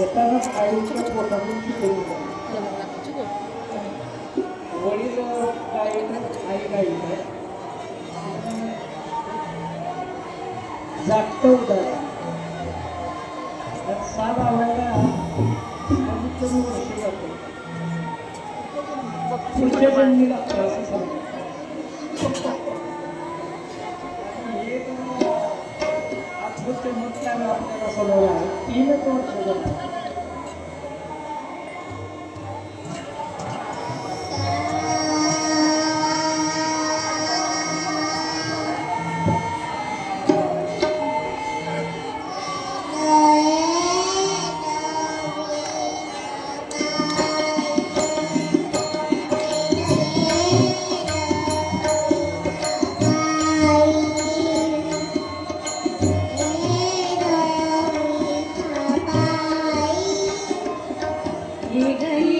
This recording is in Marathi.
येताना आईच्या पोटातून शिकवलं होतं. वडील गायक आई गायक आहे. जागत उदाहरण त्यात सात आवडायला कमीत कमी वर्ष जातो पुढच्या पण मी लागतं असं सांगतो. そしてこちらの皆がその裏に入れ子をつけま。तीनच वर्ष